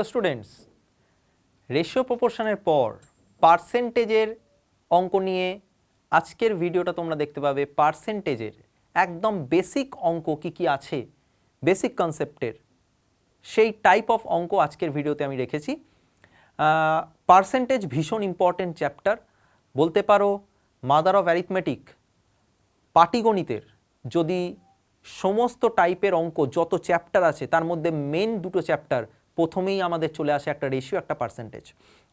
Hello students ratio প্রপোর্শনের পর পার্সেন্টেজের অঙ্ক নিয়ে আজকের ভিডিওটা তোমরা দেখতে পাবে পার্সেন্টেজের একদম বেসিক অঙ্ক কি কি আছে বেসিক কনসেপ্টের সেই টাইপ অফ অঙ্ক আজকের ভিডিওতে আমি রেখেছি। পার্সেন্টেজ ভীষণ ইম্পর্টেন্ট চ্যাপ্টার বলতে পারো মাদার অফ অ্যারিথমেটিক পাটিগণিতের। যদি সমস্ত টাইপের অঙ্ক, যত চ্যাপ্টার আছে, তার মধ্যে মেন দুটো চ্যাপ্টার প্রথমেই আমাদের চলে আসে একটা রেশিও একটা পার্সেন্টেজ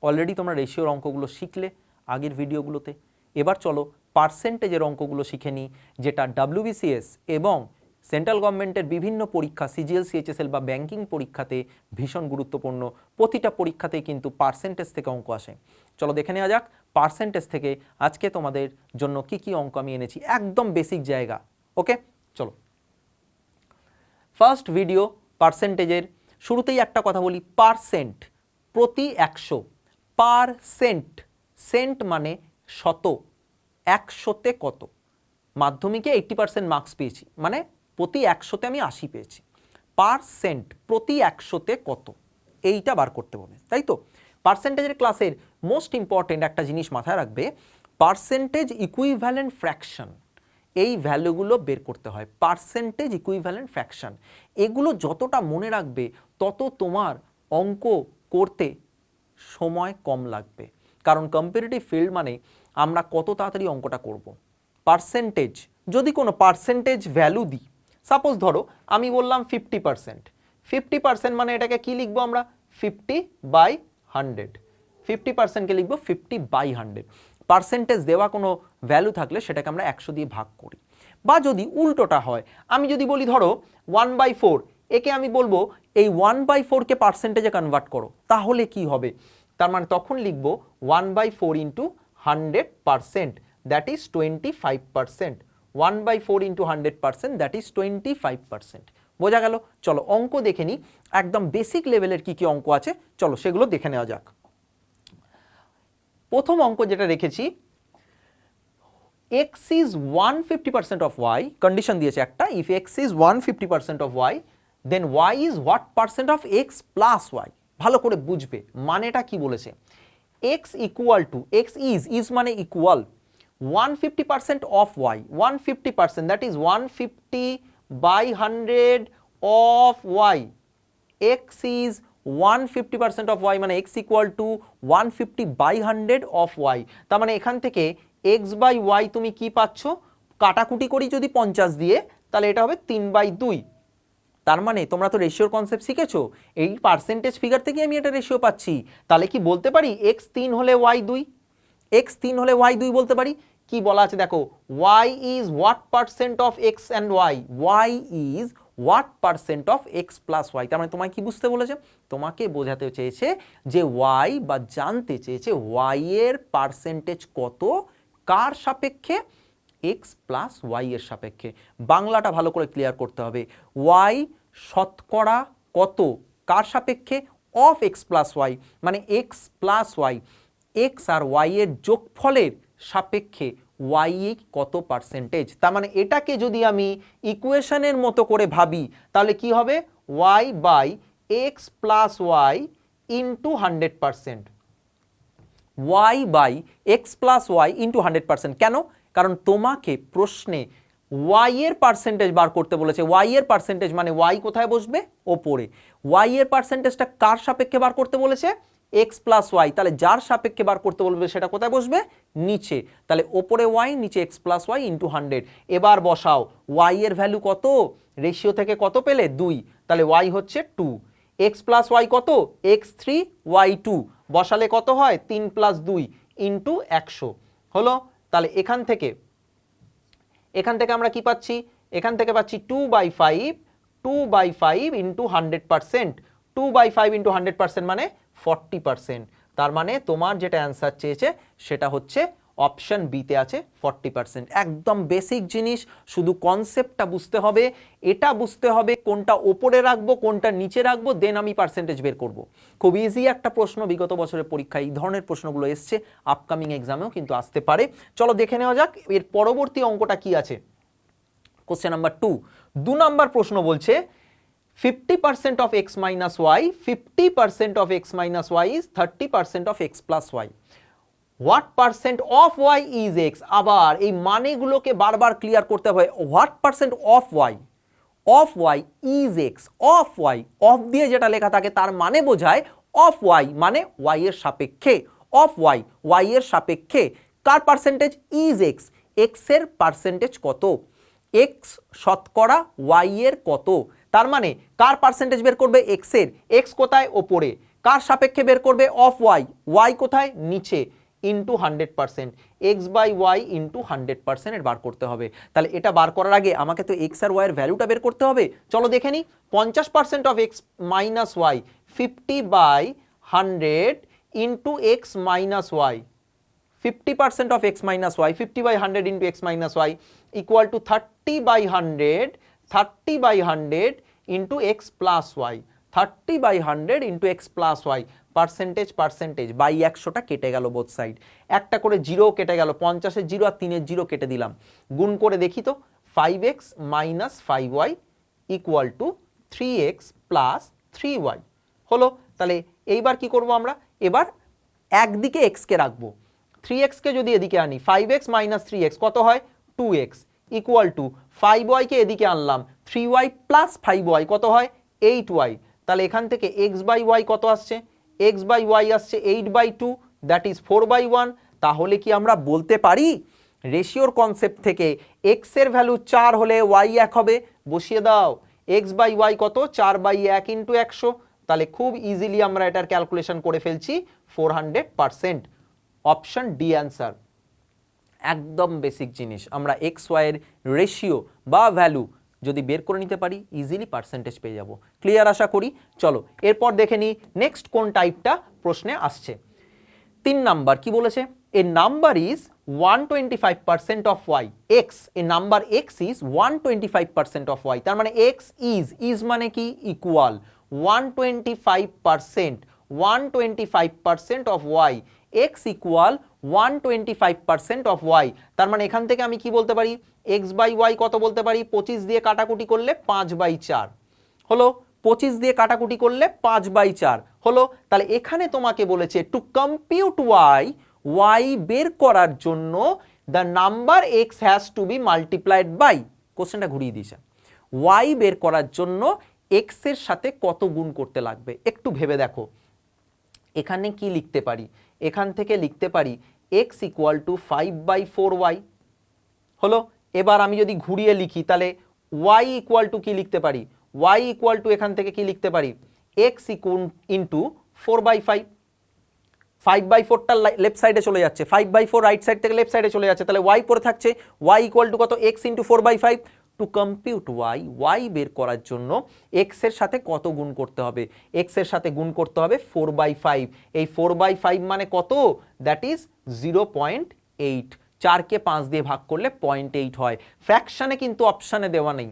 অলরেডি তোমরা রেশিওর অঙ্কগুলো শিখলে আগের ভিডিওগুলোতে এবার চলো পার্সেন্টেজের অঙ্কগুলো শিখে নিই, যেটা ডাব্লিউবিসিএস এবং সেন্ট্রাল গভর্নমেন্টের বিভিন্ন পরীক্ষা সিজিএল সিএচএসএল বা ব্যাংকিং পরীক্ষাতে ভীষণ গুরুত্বপূর্ণ। প্রতিটা পরীক্ষাতেই কিন্তু পার্সেন্টেজ থেকে অঙ্ক আসে। চলো দেখে নেওয়া যাক পার্সেন্টেজ থেকে আজকে তোমাদের জন্য কি কি অঙ্ক আমি এনেছি। একদম বেসিক জায়গা ওকে চলো। ফার্স্ট ভিডিও পার্সেন্টেজের শুরুতেই একটা কথা বলি পারসেন্ট প্রতি একশো। পারসেন্ট সেন্ট মানে শত, একশোতে কত। মাধ্যমিকে এইট্টি পার্সেন্ট মার্কস পেয়েছি মানে প্রতি একশোতে আমি আশি পেয়েছি। পারসেন্ট প্রতি একশোতে কত? এইটা বার করতে হবে তাই তো? পার্সেন্টেজের ক্লাসের মোস্ট ইম্পর্টেন্ট একটা জিনিস মাথায় রাখবে পার্সেন্টেজ ইকুইভ্যালেন্ট ফ্র্যাকশন এই ভ্যালুগুলো বের করতে হয়। পার্সেন্টেজ ইকুইভ্যালেন্ট ফ্র্যাকশন এগুলো যতটা মনে রাখবে তত তোমার অঙ্ক করতে সময় কম লাগবে। কারণ কম্পিটিটিভ ফিল্ড মানে আমরা কত তাড়াতাড়ি অঙ্কটা করব। পার্সেন্টেজ যদি কোনো পার্সেন্টেজ ভ্যালু দিই সাপোজ ধরো, আমি বললাম ফিফটি পার্সেন্ট ফিফটি পার্সেন্ট মানে এটাকে কি লিখব আমরা? ফিফটি বাই হান্ড্রেড ফিফটি পার্সেন্টকে লিখব? ফিফটি বাই হান্ড্রেড পার্সেন্টেজ দেওয়া কোনো ভ্যালু থাকলে সেটাকে আমরা একশো দিয়ে ভাগ করি। বা যদি উল্টোটা হয়, আমি যদি বলি ধরো ওয়ান বাই ফোর একে আমি বলব এই ওয়ান বাই ফোরকে পার্সেন্টেজে কনভার্ট করো, তাহলে কি হবে? তার মানে তখন লিখব one by four into hundred percent that is twenty five percent one by four into hundred percent that is twenty five percent বোঝা গেল? চলো অঙ্ক দেখে নিই একদম বেসিক লেভেলের কি কি অঙ্ক আছে, চলো সেগুলো দেখে নেওয়া যাক। প্রথম অঙ্ক যেটা রেখেছি, x is 150% of y condition দিয়েছে একটা, if x is 150% of y then Y is what percent of X plus Y ভালো করে বুঝবে। মানেটা কি বলেছে? X equal to X is is মানে equal one fifty percent of Y one fifty percent that is one fifty by hundred of Y X is one fifty percent of Y মানে X equal to one fifty by hundred of Y তার মানে এখান থেকে x by Y তুমি কি পাচ্ছ? কাটাকুটি করি যদি পঞ্চাশ দিয়ে, তাহলে এটা হবে তিন বাই দুই। তার মানে তোমরা তো রেশিওর কনসেপ্ট শিখেছো। এই পার্সেন্টেজ ফিগার থেকে আমি এটা রেশিও পাচ্ছি। তাহলে কি বলতে পারি? এক্স তিন হলে ওয়াই দুই? এক্স তিন হলে ওয়াই দুই বলতে পারি? কি বলা আছে? দেখো Y is what percent of X and Y Y is what percent of X plus Y তার মানে তোমায় কি বুঝতে বলেছে? তোমাকে বোঝাতে চেয়েছে যে ওয়াই বা জানতে চেয়েছে ওয়াই এর পার্সেন্টেজ কত, কার সাপেক্ষে? এক্স প্লাস ওয়াই এর সাপেক্ষে। বাংলাটা ভালো করে ক্লিয়ার করতে হবে। ওয়াই শতকরা কত? কার সাপেক্ষে? অফ এক্স প্লাস ওয়াই মানে এক্স প্লাস ওয়াই এক্স আর ওয়াই এর যোগফলের সাপেক্ষে ওয়াই কত পার্সেন্টেজ তার মানে এটাকে যদি আমি ইকুয়েশনের মতো করে ভাবি, তাহলে কি হবে? Y by X plus Y into hundred percent Y by X plus Y into hundred percent কেন? কারণ তোমাকে প্রশ্নে ওয়াই এর পার্সেন্টেজ বার করতে বলেছে। ওয়াই এর পার্সেন্টেজ মানে ওয়াই কোথায় বসবে? ওপরে। ওয়াই এর পার্সেন্টেজটা কার সাপেক্ষে বার করতে বলেছে? এক্স প্লাস ওয়াই তাহলে যার সাপেক্ষে বার করতে বলবে সেটা কোথায় বসবে? নিচে। তাহলে ওপরে ওয়াই নিচে X plus Y into hundred এবার বসাও। ওয়াই এর ভ্যালু কত? রেশিও থেকে কত পেলে? দুই। তাহলে ওয়াই হচ্ছে টু এক্স প্লাস ওয়াই কত? এক্স থ্রি ওয়াই টু বসালে কত হয়? তিন প্লাস দুই ইন্টু একশো। হলো তাহলে এখান থেকে এখান থেকে আমরা কি পাচ্ছি? এখান থেকে পাচ্ছি two by five two by five into hundred percent two by five into hundred percent মানে ফর্টি পারসেন্ট তার মানে তোমার যেটা অ্যান্সার চেয়েছে সেটা হচ্ছে অপশন বিতে আছে ফর্টি পার্সেন্ট একদম বেসিক জিনিস, শুধু কনসেপ্টটা বুঝতে হবে, এটা বুঝতে হবে কোনটা ওপরে রাখব, কোনটা নিচে রাখব দেন আমি পার্সেন্টেজ বের করব। খুব ইজি একটা প্রশ্ন, বিগত বছরের পরীক্ষায় এই ধরনের প্রশ্নগুলো এসছে আপকামিং এক্সামেও কিন্তু আসতে পারে। চলো দেখে নেওয়া যাক, এর পরবর্তী অঙ্কটা কি আছে। কোশ্চেন নাম্বার টু দু নাম্বার প্রশ্ন বলছে fifty percent of X minus Y fifty percent of X minus Y thirty percent of X plus Y what percent of Y is X আবার এই মানেগুলোকে বারবার ক্লিয়ার করতে হবে। What percent of Y of Y is X of Y of দিয়ে যেটা লেখা থাকে তার মানে বোঝায় অফ ওয়াই মানে ওয়াই এর সাপেক্ষে। অফ ওয়াই ওয়াই এর সাপেক্ষে। কার পার্সেন্টেজ ইজ এক্স এক্সের পার্সেন্টেজ কত? এক্স শতকরা ওয়াই এর কত? তার মানে কার পার্সেন্টেজ বের করবে? এক্সের। এক্স কোথায়? ওপরে। কার সাপেক্ষে বের করবে? অফ ওয়াই ওয়াই কোথায়? নিচে। Into hundred percent X by Y into hundred percent বার করতে হবে। তাহলে এটা বার করার আগে আমাকে তো এক্স আর ওয়াইয়ের ভ্যালুটা বের করতে হবে। চলো দেখে নিই পঞ্চাশ percent of X minus Y fifty by hundred into X minus Y fifty percent of X minus Y fifty by hundred into X minus Y equal to thirty by hundred thirty by hundred into X plus Y thirty by hundred into X plus Y percentage percentage by একশোটা কেটে গেল both side একটা করে zero কেটে গেল পঞ্চাশের zero আর তিনের zero কেটে দিলাম। গুণ করে দেখি তো five X minus five Y equal to three X plus three Y হলো, তাহলে এইবার কি করব আমরা? এবার একদিকে এক্সকে রাখব। থ্রি এক্সকে যদি এদিকে আনি five X minus three X কত হয়? Two X equal to five ওয়াইকে এদিকে আনলাম three Y plus five Y কত হয়? এইট ওয়াই তাহলে এখান থেকে এক্স বাই ওয়াই কত আসছে? এক্স বাই ওয়াই আসছে eight by two that is four by one তাহলে কি আমরা বলতে পারি? রেশিওর কনসেপ্ট থেকে এক্সের ভ্যালু চার হলে ওয়াই এক হবে। বসিয়ে দাও। এক্স বাই ওয়াই কত? চার বাই এক ইন্টু একশো। তাহলে খুব ইজিলি আমরা এটার ক্যালকুলেশন করে ফেলছি four hundred percent option D answer একদম বেসিক জিনিস। আমরা এক্স ওয়াইয়ের রেশিও বা ভ্যালু যদি বের করে নিতে পারি ইজিলি পার্সেন্টেজ পেয়ে যাব। ক্লিয়ার আশা করি? চলো, এরপর দেখে নিই নেক্সট কোন টাইপটা প্রশ্নে আসছে। তিন নাম্বার কি বলেছে? A number is one twenty five percent of Y X A number X is one twenty five percent of Y তার মানে এক্স ইজ ইজ মানে কি? Equal one twenty five percent one twenty five percent of Y X equal one twenty five percent of Y তার মানে এখান থেকে আমি কি বলতে পারি? এক্স বাই ওয়াই কত বলতে পারি? পঁচিশ দিয়ে কাটাকুটি করলে পাঁচ বাই চার। হলো, পঁচিশ দিয়ে কাটাকুটি করলে পাঁচ বাই চার। হলো, তাহলে এখানে তোমাকে বলেছে টু কম্পিউট ওয়াই ওয়াই বের করার জন্য the number X has to be multiplied by কোশ্চেনটা ঘুরিয়ে দিয়েছে। ওয়াই বের করার জন্য এক্সের সাথে কত গুণ করতে লাগবে? একটু ভেবে দেখো। এখানে কি লিখতে পারি? এখান থেকে লিখতে পারি X equal to five by four Y হলো? এবার আমি যদি ঘুরিয়ে লিখি, তাহলে ওয়াই ইকুয়াল টু কি লিখতে পারি? ওয়াই ইকুয়াল টু এখান থেকে কি লিখতে পারি? X equal into four by five five by ফোরটা লেফট সাইডে চলে যাচ্ছে। Five by four right side থেকে লেফট সাইডে চলে যাচ্ছে। তাহলে ওয়াই পরে থাকছে। ওয়াই ইকুয়াল টু কত? X into four by five to compute Y Y বের করার জন্য এক্সের সাথে কত গুণ করতে হবে? এক্সের সাথে গুণ করতে হবে ফোর বাই ফাইভ এই ফোর বাই ফাইভ মানে কত? That is zero point eight চারকে পাঁচ দিয়ে ভাগ করলে পয়েন্ট এইট হয়। ফ্র্যাকশানে কিন্তু অপশানে দেওয়া নেই।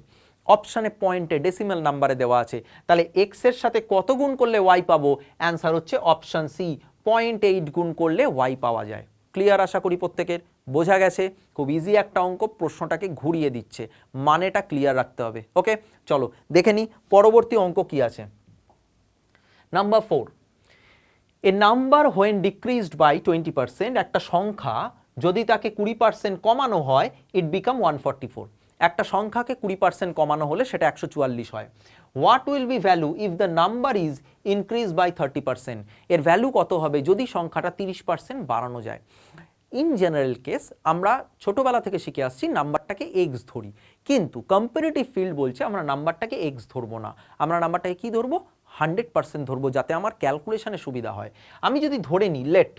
অপশানে পয়েন্টে ডেসিমাল নাম্বারে দেওয়া আছে। তাহলে এক্সের সাথে কত গুণ করলে ওয়াই পাবো? অ্যান্সার হচ্ছে অপশান সি পয়েন্ট এইট গুণ করলে ওয়াই পাওয়া যায়। ক্লিয়ার আশা করি প্রত্যেকের? বোঝা গেছে, খুব ইজি একটা অঙ্ক, প্রশ্নটাকে ঘুরিয়ে দিচ্ছে। মানেটা ক্লিয়ার রাখতে হবে ওকে চলো, দেখে নিই পরবর্তী অঙ্ক কি আছে? Number four A number when decreased by twenty percent একটা সংখ্যা, যদি তাকে কুড়ি পার্সেন্ট কমানো হয় it become one forty four একটা সংখ্যাকে কুড়ি পার্সেন্ট কমানো হলে সেটা একশো চুয়াল্লিশ হয়। What will be value if the number is increase by thirty percent এর ভ্যালু কত হবে? যদি সংখ্যাটা তিরিশ পার্সেন্ট বাড়ানো যায়। ইন জেনারেল কেস আমরা ছোটোবেলা থেকে শিখে আসছি নাম্বারটাকে এক্স ধরি। কিন্তু কম্পারেটিভ ফিল্ড বলছে আমরা নাম্বারটাকে এক্স ধরবো না। আমরা নাম্বারটাকে কি ধরবো? হান্ড্রেড পার্সেন্ট ধরবো যাতে আমার ক্যালকুলেশনে সুবিধা হয়। আমি যদি ধরে নিই লেট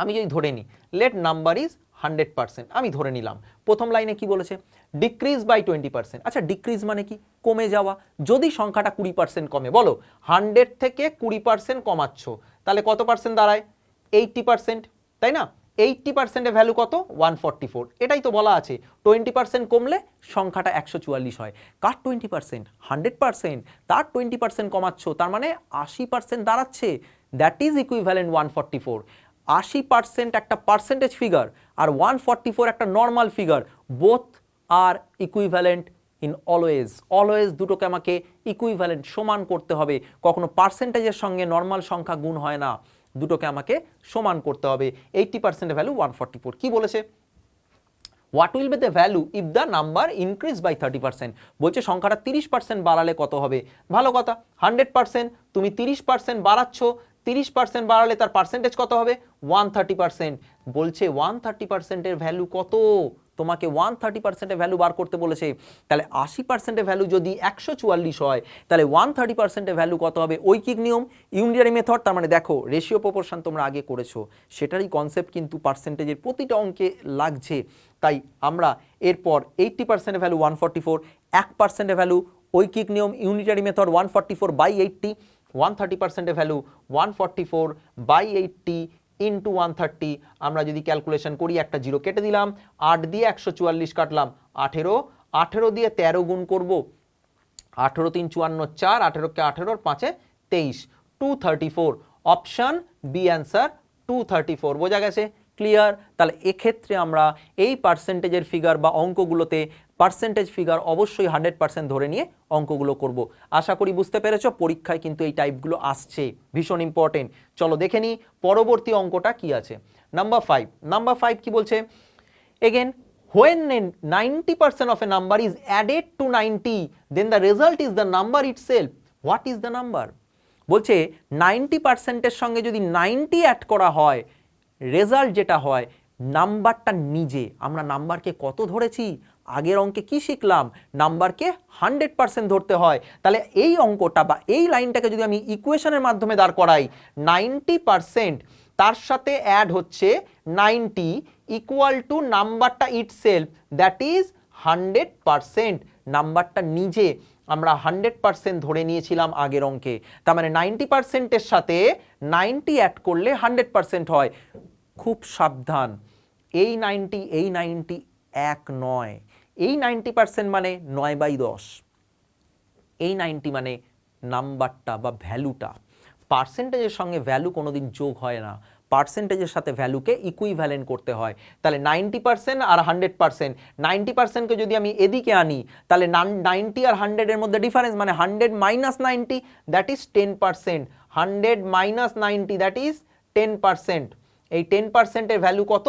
আমি যদি ধরে নিই let number is hundred percent আমি ধরে নিলাম। প্রথম লাইনে কি বলেছে? ডিক্রিজ বাই টোয়েন্টি পার্সেন্ট আচ্ছা ডিক্রিজ মানে কি? কমে যাওয়া। যদি সংখ্যাটা কুড়ি পার্সেন্ট কমে, বলো হান্ড্রেড থেকে কুড়ি পার্সেন্ট কমাচ্ছ, তাহলে কত পার্সেন্ট দাঁড়ায়? এইটটি পার্সেন্ট তাই না? এইটটি পার্সেন্টের ভ্যালু কত? ওয়ান ফর্টি ফোর এটাই তো বলা আছে। টোয়েন্টি পার্সেন্ট কমলে সংখ্যাটা একশো চুয়াল্লিশ হয়। কার টোয়েন্টি পার্সেন্ট হান্ড্রেড পার্সেন্ট তার টোয়েন্টি পার্সেন্ট কমাচ্ছ, তার মানে আশি পার্সেন্ট দাঁড়াচ্ছে। That is equivalent one forty four আশি পার্সেন্ট একটা পার্সেন্টেজ ফিগার আর ওয়ান ফর্টি ফোর একটা normal figure both are equivalent in always always দুটোকে আমাকে ইকুইভ্যালেন্ট সমান করতে হবে। কখনো পার্সেন্টেজের সঙ্গে নর্মাল সংখ্যা গুণ হয় না। দুটোকে আমাকে সমান করতে হবে এইটটি পার্সেন্টের ভ্যালু ওয়ান ফর্টি ফোর কী বলেছে? What will be the value if the number increase by thirty percent বলছে, সংখ্যাটা তিরিশ পার্সেন্ট বাড়ালে কত হবে? ভালো কথা। হান্ড্রেড পার্সেন্ট তুমি তিরিশ পার্সেন্ট বাড়াচ্ছ, তিরিশ পার্সেন্ট বাড়ালে তার পার্সেন্টেজ কত হবে? ওয়ান থার্টি পার্সেন্ট বলছে ওয়ান থার্টি পার্সেন্টের ভ্যালু কত? তোমাকে ওয়ান থার্টি পার্সেন্টের ভ্যালু বার করতে বলেছে, তাহলে আশি পার্সেন্টের ভ্যালু যদি একশো চুয়াল্লিশ হয়, তাহলে ওয়ান থার্টি পার্সেন্টের ভ্যালু কত হবে? ঐকিক নিয়ম ইউনিয়ারি মেথড তার মানে দেখো রেশিও প্রপোর্শন তোমরা আগে করেছ, সেটারই কনসেপ্ট কিন্তু পার্সেন্টেজের প্রতিটা অঙ্কে লাগছে। তাই আমরা এরপর এইট্টি পার্সেন্টের ভ্যালু ওয়ান ফর্টি ফোর এক পার্সেন্টের ভ্যালু ঐকিক নিয়ম unitary method one forty four by eighty one thirty পার্সেন্টের value one forty four by eighty into one thirty আমরা যদি ক্যালকুলেশন করি, একটা জিরো কেটে দিলাম, আট দিয়ে একশো চুয়াল্লিশ কাটলাম, আঠেরো আঠেরো দিয়ে তেরো গুণ করব, আঠেরো তিন চুয়ান্ন চার, আঠেরোকে আঠেরোর পাঁচে তেইশ two thirty four option B answer two thirty four বোঝা গেছে? ক্লিয়ার তাহলে এক্ষেত্রে আমরা এই পার্সেন্টেজের ফিগার বা অঙ্কগুলোতে পার্সেন্টেজ ফিগার অবশ্যই হান্ড্রেড পার্সেন্ট ধরে নিয়ে অঙ্কগুলো করব। আশা করি বুঝতে পেরেছ, পরীক্ষায় কিন্তু এই টাইপগুলো আসছে, ভীষণ ইম্পর্টেন্ট চলো দেখে নিই পরবর্তী অঙ্কটা কি আছে। নাম্বার ফাইভ নাম্বার ফাইভ কি বলছে? Again when a 90% of a number is added to 90 then the result is the number itself. What is the number? বলছে নাইনটি পার্সেন্টের সঙ্গে যদি নাইনটি অ্যাড করা হয় রেজাল্ট যেটা হয়, নাম্বারটা নিজে। আমরা নাম্বারকে কত ধরেছি? আগের অঙ্কে কি শিখলাম? নাম্বারকে হান্ড্রেড পার্সেন্ট ধরতে হয়। তাহলে এই অঙ্কটা বা এই লাইনটাকে যদি আমি ইকুয়েশনের মাধ্যমে দাঁড় করাই, নাইনটি পার্সেন্ট, তার সাথে অ্যাড হচ্ছে নাইনটি ইকুয়াল টু নাম্বারটা itself that is hundred percent. নাম্বারটা নিজে। আমরা হান্ড্রেড পার্সেন্ট ধরে নিয়েছিলাম আগের অঙ্কে। তার মানে নাইনটি পার্সেন্টের সাথে নাইনটি অ্যাড করলে হান্ড্রেড পার্সেন্ট হয়। খুব সাবধান। এই নাইনটি এই নাইনটি এক নয়। এই নাইনটি পার্সেন্ট মানে নয় বাই দশ। এই নাইনটি মানে নাম্বারটা বা ভ্যালুটা পার্সেন্টেজের সঙ্গে ভ্যালু কোনোদিন যোগ হয় না। পার্সেন্টেজের সাথে ভ্যালুকে ইকুইভ্যালেন্ট করতে হয়। তাহলে নাইনটি পার্সেন্ট আর হান্ড্রেড পার্সেন্ট নাইনটি পার্সেন্টকে যদি আমি এদিকে আনি, তাহলে নাইনটি আর হান্ড্রেডের মধ্যে ডিফারেন্স মানে hundred minus ninety that is ten percent hundred minus ninety that is ten percent এই টেন পার্সেন্টের ভ্যালু কত?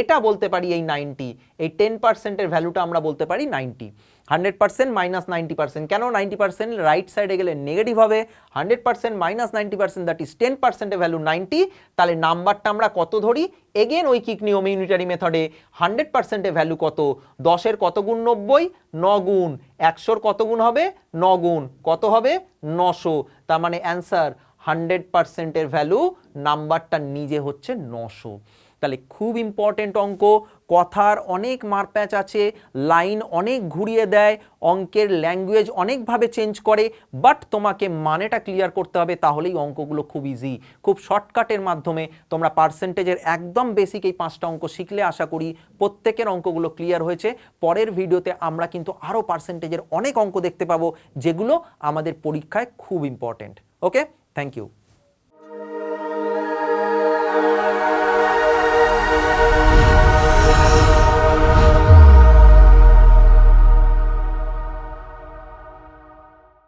এটা বলতে পারি এই নাইনটি এই টেন পার্সেন্টের ভ্যালুটা আমরা বলতে পারি ninety hundred percent minus ninety percent. কেন নাইনটি পার্সেন্ট? রাইট সাইডে গেলে নেগেটিভ হবে। Hundred percent minus ninety percent, that is ten পার্সেন্টের ভ্যালু নাইনটি। তাহলে নাম্বারটা আমরা কত ধরি? এগেন ওই কিক নিয়ম ইউনিটারি মেথডে হান্ড্রেড পার্সেন্টের ভ্যালু কত? দশের কত গুণ নব্বই? ন গুণ। একশোর কত গুণ হবে? ন গুণ। কত হবে? নশো। তার মানে অ্যান্সার, হান্ড্রেড পার্সেন্টের ভ্যালু নাম্বারটা নিজে হচ্ছে নশো। তাহলে খুব ইম্পর্টেন্ট অঙ্ক। কথার অনেক মারপ্যাচ আছে, লাইন অনেক ঘুরিয়ে দেয়, অঙ্কের ল্যাঙ্গুয়েজ অনেকভাবে চেঞ্জ করে, বাট তোমাকে মানেটা ক্লিয়ার করতে হবে, তাহলেই অঙ্কগুলো খুব ইজি খুব শর্টকাটের মাধ্যমে তোমরা পার্সেন্টেজের একদম বেসিক এই পাঁচটা অঙ্ক শিখলে আশা করি প্রত্যেকের অঙ্কগুলো ক্লিয়ার হয়েছে। পরের ভিডিওতে আমরা কিন্তু আরও পার্সেন্টেজের অনেক অঙ্ক দেখতে পাবো, যেগুলো আমাদের পরীক্ষায় খুব ইম্পর্টেন্ট ওকে থ্যাংক ইউ